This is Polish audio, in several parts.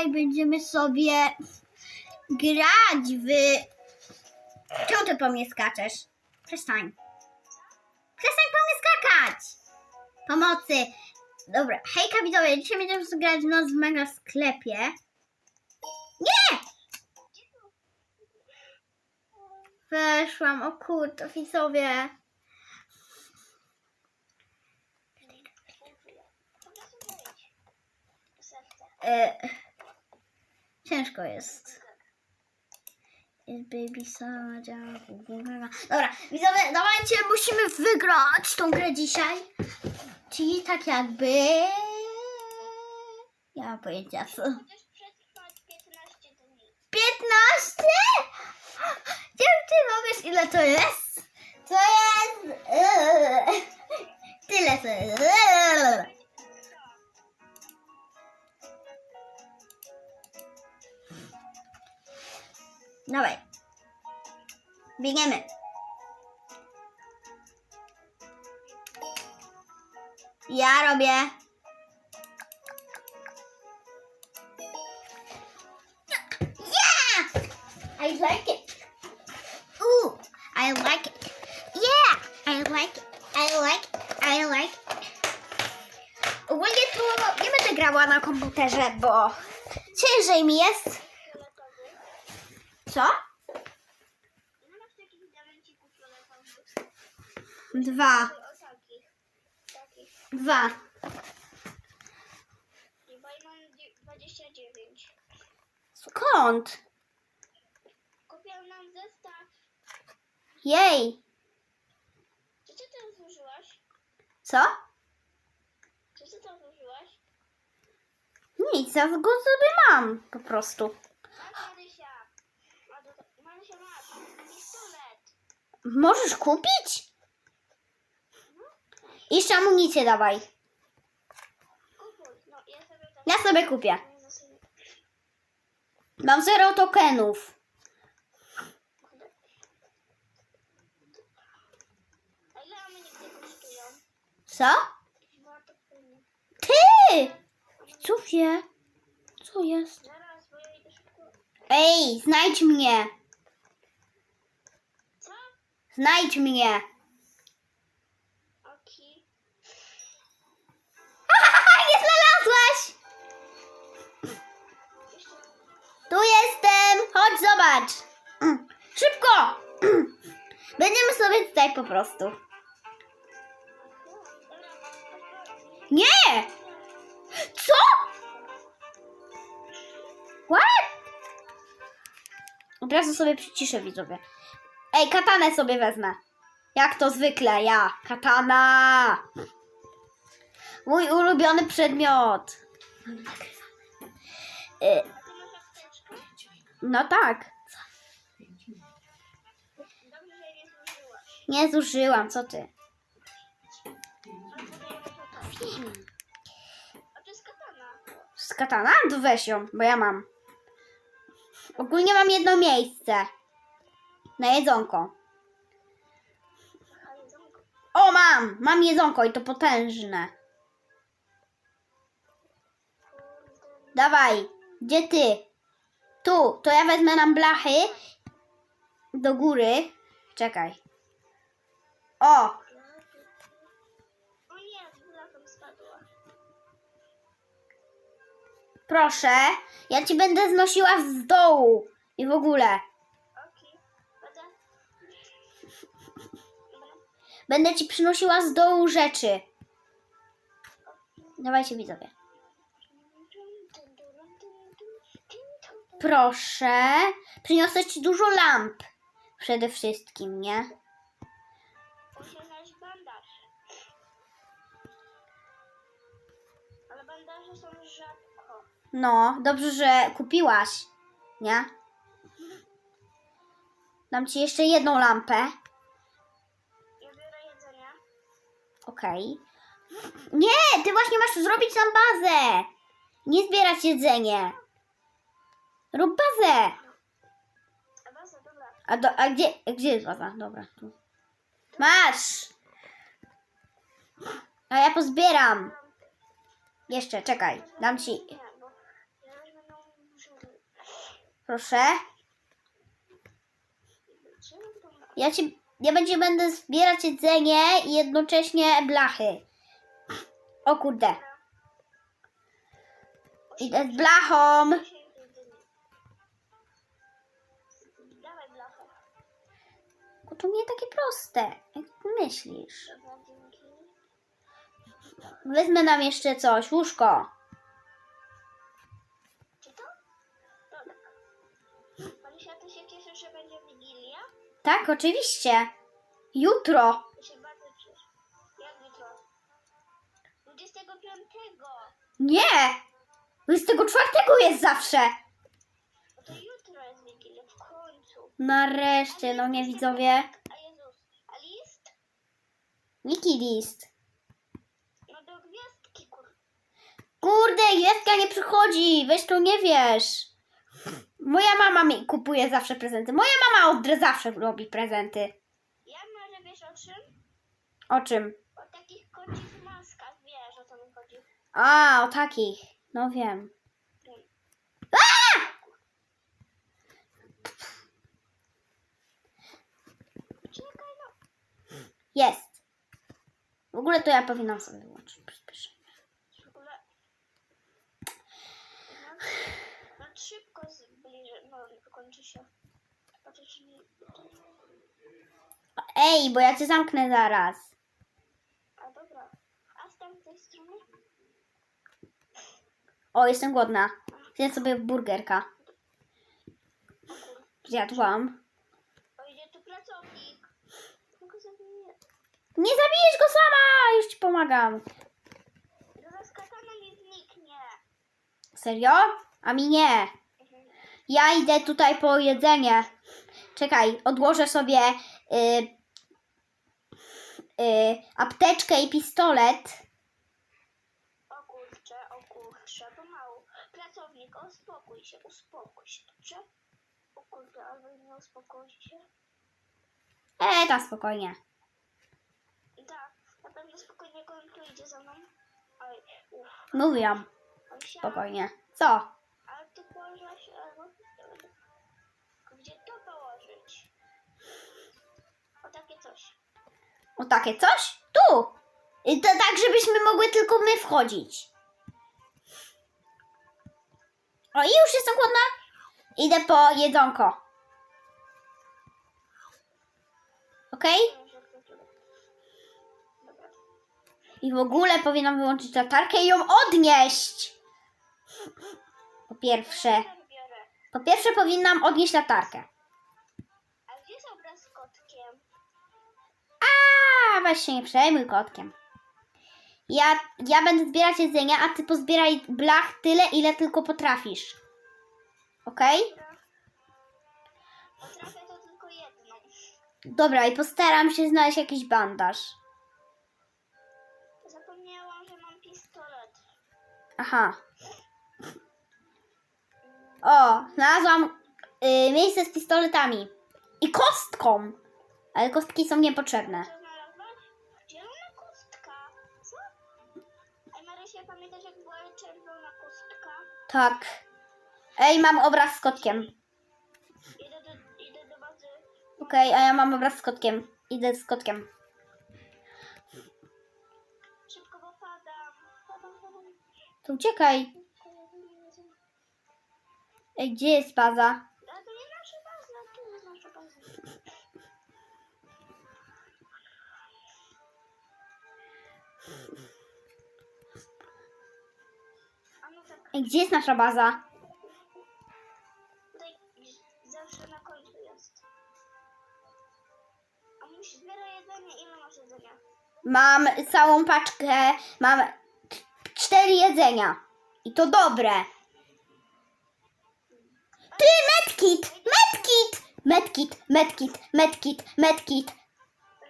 dzisiaj będziemy sobie grać w... Czemu ty po mnie skaczesz? Przestań. Przestań po mnie skakać! Pomocy. Dobra, hejka widzowie, dzisiaj będziemy sobie grać w noc w mega sklepie. Nie! Weszłam, o kurde, widzowie. E, ciężko jest. Jest baby Sadia. Dobra, widzowie, dawajcie, musimy wygrać tą grę dzisiaj. Czyli tak jakby... Ja mam pojęcia co. Możesz przetrwać 15 dni. 15? Dziewczyno, wiesz ile to jest? To jest... Tyle to jest. Dawaj. Biegniemy. Ja robię. Yeah! I like it. Ooh, I like it. Yeah, I like it. I like it. I like it. Ogólnie to nie będę grała na komputerze, bo ciężej mi jest. Co? Nie masz takich diamencików fioletowych? Dwa. Dwa. Ja mam dzie- 29. Skąd? Kupiłam nam zestaw. Jej. Czy ty to zużyłaś? Co? Czy ty to zużyłaś? Nic, ja go sobie mam po prostu. Masz Marysia. A do, Marysia masz. Pistolet. Możesz kupić? Jeszcze amunicję dawaj. Ja sobie kupię. Mam zero tokenów. Co? Ty! Co wie? Co jest? Ej, znajdź mnie. Znajdź mnie. Oki. Nie znalazłaś! Jeszcze... Tu jestem! Chodź, zobacz! Szybko! Będziemy sobie tutaj po prostu. Nie! Co? What? Od razu sobie przyciszę widzowie. Ej, katanę sobie wezmę. Jak to zwykle, ja. Katana! Mój ulubiony przedmiot. Y, no tak. Nie zużyłam, co ty? Z katana? To weź ją, bo ja mam. Ogólnie mam jedno miejsce. Na jedzonko. O, mam! Mam jedzonko i to potężne. Dawaj, gdzie ty? Tu, to ja wezmę nam blachy do góry. Czekaj. O, O nie, z blachą spadła. proszę. Ja ci będę znosiła z dołu. I w ogóle. Będę ci przynosiła z dołu rzeczy. Dawajcie widzowie. Proszę. Przyniosę ci dużo lamp. Przede wszystkim, nie? Muszę znaleźć bandaż. Ale bandaże są rzadko. No, dobrze, że kupiłaś. Nie? Dam ci jeszcze jedną lampę. Okej. Nie, ty właśnie masz zrobić nam bazę. Nie zbierać jedzenie. Rób bazę. A baza, dobra. A, do, a gdzie, gdzie jest baza? Dobra, tu. Masz. A ja pozbieram. Jeszcze, czekaj. Dam ci. Proszę. Ja ci, ja będzie będę zbierać jedzenie i jednocześnie blachy. O kurde. Idę z blachą. Bo to nie takie proste, jak myślisz. Wezmę nam jeszcze coś, łóżko. Czy to? Dobra. Marysia, ty się cieszysz, że będzie Wigilia? Tak, oczywiście. Jutro. Ja się bardzo cieszę. Jak jutro? 25. Nie! 24 jest zawsze. No to jutro jest Wigilia, w końcu. Nareszcie, no nie widzowie. A Jezus, a list? Niki list. No do gwiazdki, kur... Kurde, gwiazdka nie przychodzi, weź to nie wiesz. Moja mama mi kupuje zawsze prezenty. Moja mama od zawsze robi prezenty. Ja może wiesz o czym? O czym? O takich kocich maskach, wiesz o co mi chodzi. A, o takich. No wiem. Czekaj no. Jest. W ogóle to ja powinnam sobie wyłączyć przyspieszenie. W ogóle... No, no szybko zbliży, no kończy się. Patrzę, czy nie... Ej, bo ja cię zamknę zaraz. A dobra. A z tamtej strony? O, jestem głodna. Zjem sobie burgerka. Zjadłam. O, idzie tu pracownik. Tylko zabiję. Nie zabijesz go sama! Już ci pomagam. Zaraz katana mi zniknie. Serio? A mi nie. Ja idę tutaj po jedzenie. Czekaj, odłożę sobie y, y, apteczkę i pistolet. O kurczę, o kurczę, pomału. Pracownik, uspokój się, uspokój się, dobrze? O kurde, albo nie uspokoi się. E, tam spokojnie. Tak, na pewno spokojnie go tu idzie za mną. Oj, uff, Mówiłam. Spokojnie. Co? O takie coś. O takie coś? Tu! I to tak, żebyśmy mogły tylko my wchodzić. O, i już jestem głodna. Idę po jedzonko. Okej? I w ogóle powinnam wyłączyć latarkę i ją odnieść. Po pierwsze. Po pierwsze powinnam odnieść latarkę. A, weź się nie przejmuj kotkiem. Ja, ja będę zbierać jedzenie, a ty pozbieraj blach tyle, ile tylko potrafisz. Okej? Potrafię to tylko jedną. Dobra, i postaram się znaleźć jakiś bandaż. Zapomniałam, że mam pistolet. Aha. O, znalazłam y, miejsce z pistoletami. I kostką. Ale kostki są niepotrzebne. Tak. Ej, mam obraz z kotkiem. Idę do, idę do a ja mam obraz z kotkiem. Idę z kotkiem. Szybko, bo padam. To uciekaj. Ej, gdzie jest baza? A to nie nasza baza, tu jest nasza baza. Ej, gdzie jest nasza baza? tutaj zawsze na końcu jest. A musisz zbierać jedzenie, ile masz jedzenia? Mam całą paczkę. Mam cztery jedzenia. I to dobre. Ty, medkit! Medkit! Medkit, medkit, medkit, medkit.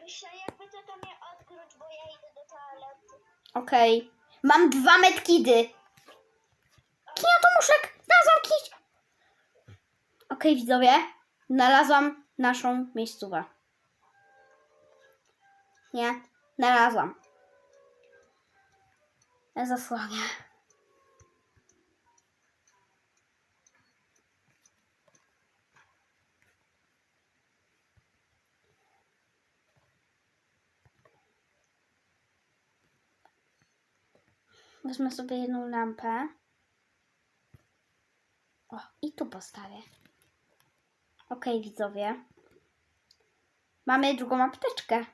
Rysia, jakby to tam mnie odkryć, bo ja idę do toalety. Okej. Mam dwa medkidy kija do muszek! Znalazłam kij! Okej, okay, widzowie, znalazłam naszą miejscówę. Nie, znalazłam. Ja zasłonię. Wezmę sobie jedną lampę. O, i tu postawię. Okej, widzowie. Mamy drugą apteczkę.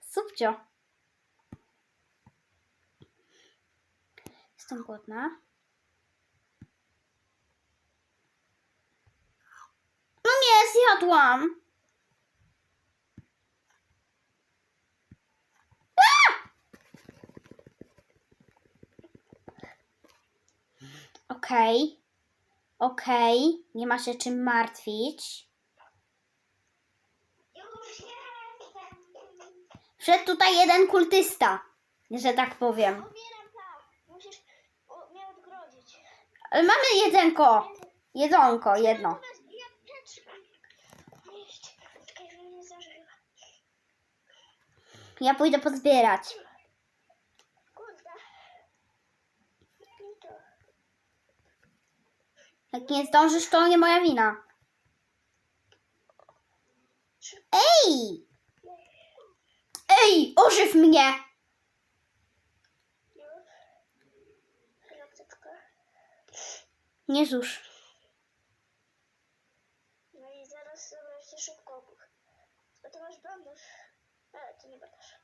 Subcio. Jestem głodna. No nie, zjadłam. Okej. Okej. Nie ma się czym martwić. Wszedł tutaj jeden kultysta, że tak powiem. Umieram tak. Musisz o, mnie odgrodzić. Ale mamy jedzenko. Jedzonko, jedno. Czekaj, że. Ja pójdę pozbierać. Kurde. I to. Jak nie zdążysz, to nie moja wina. Ej! Ej, ożyw mnie! Nie zusz. No i zaraz sobie jeszcze szybko opuch. A ty masz bandaż. Ale to nie bandaż.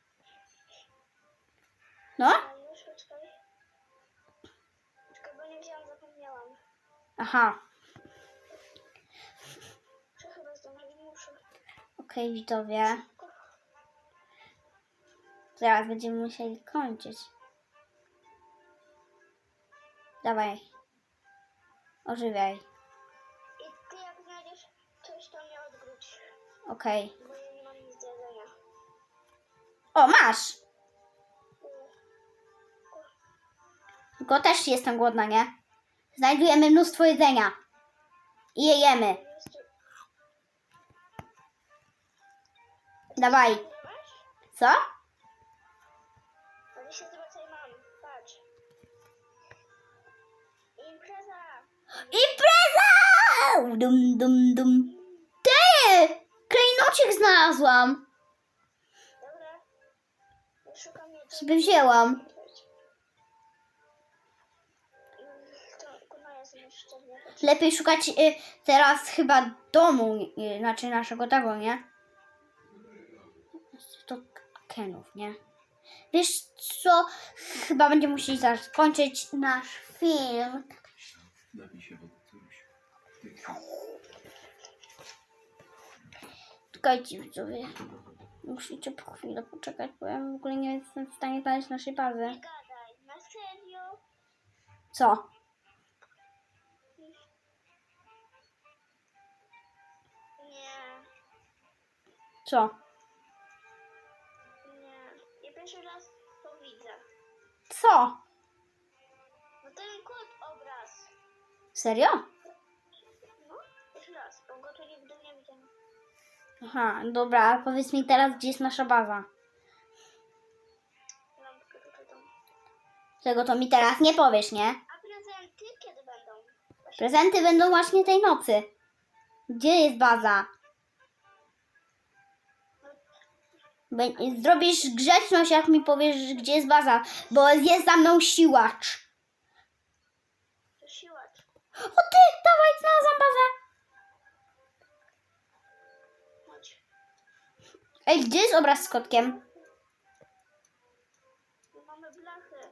No? Aha. Okej, widzowie. Zaraz będziemy musieli kończyć. Dawaj. Ożywiaj. I ty jak znajdziesz coś, to mnie odgródź. Okej. Bo ja nie mam nic do jedzenia. O, masz! Y, Tylko też jestem głodna, nie? Znajdujemy mnóstwo jedzenia. I je jemy. Dawaj. Co? Ale się zwracaj mam. Patrz. Impreza! Impreza! Dum, dum, dum. Ty! Klejnocik znalazłam. Dobra. Szukam. Sobie wzięłam. Lepiej szukać y, teraz chyba domu, y, znaczy naszego tego, nie? To Kenów, nie? Wiesz co? Chyba będziemy musieli zaraz skończyć nasz film. Napij się wody. Czekajcie widzowie. Musicie po chwilę poczekać, bo ja w ogóle nie jestem w stanie znaleźć naszej bazy. Nie gadaj. Na serio? Co? Co? Nie. Ja pierwszy raz to widzę. Co? No ten kot obraz. Serio? No, pierwszy raz, bo go tu nigdy nie widziałem. Aha, dobra, powiedz mi teraz, gdzie jest nasza baza. Lampkę tutaj dam. Czego to mi teraz nie powiesz, nie? A prezenty kiedy będą? Prezenty będą właśnie tej nocy. Gdzie jest baza? Zrobisz grzeczność, jak mi powiesz, gdzie jest baza, bo jest za mną siłacz. To siłacz. O ty, dawaj, znalazłam bazę. Chodź. Ej, gdzie jest obraz z kotkiem? Tu mamy blachy.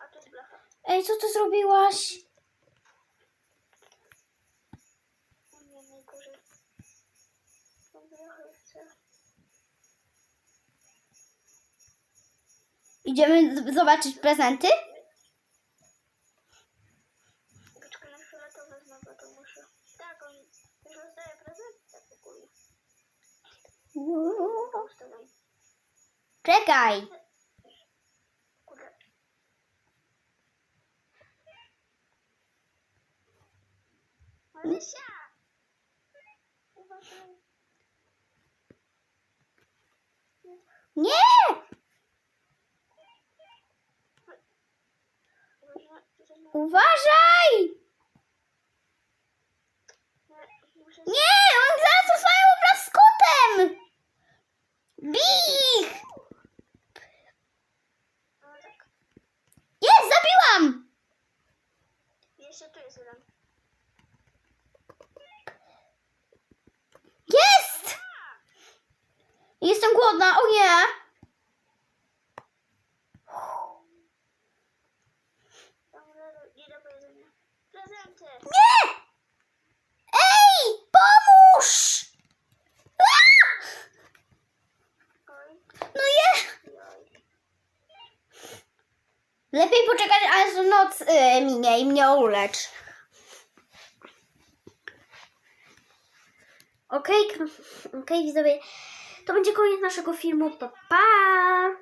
A tu jest blacha. Ej, co ty zrobiłaś? Idziemy z- zobaczyć prezenty? Poczekaj na chwilę to wezmę, bo to muszę. Tak, on już rozdaje prezenty tak w ogóle. To ustawiam. Czekaj. Kurde. Marysia! Uważaj. Nie! Uważaj, Nie! Ej, pomóż! No je! Lepiej poczekać, aż noc y, minie i mnie ulecz. Okej, k- okej widzowie, to będzie koniec naszego filmu. Pa, pa!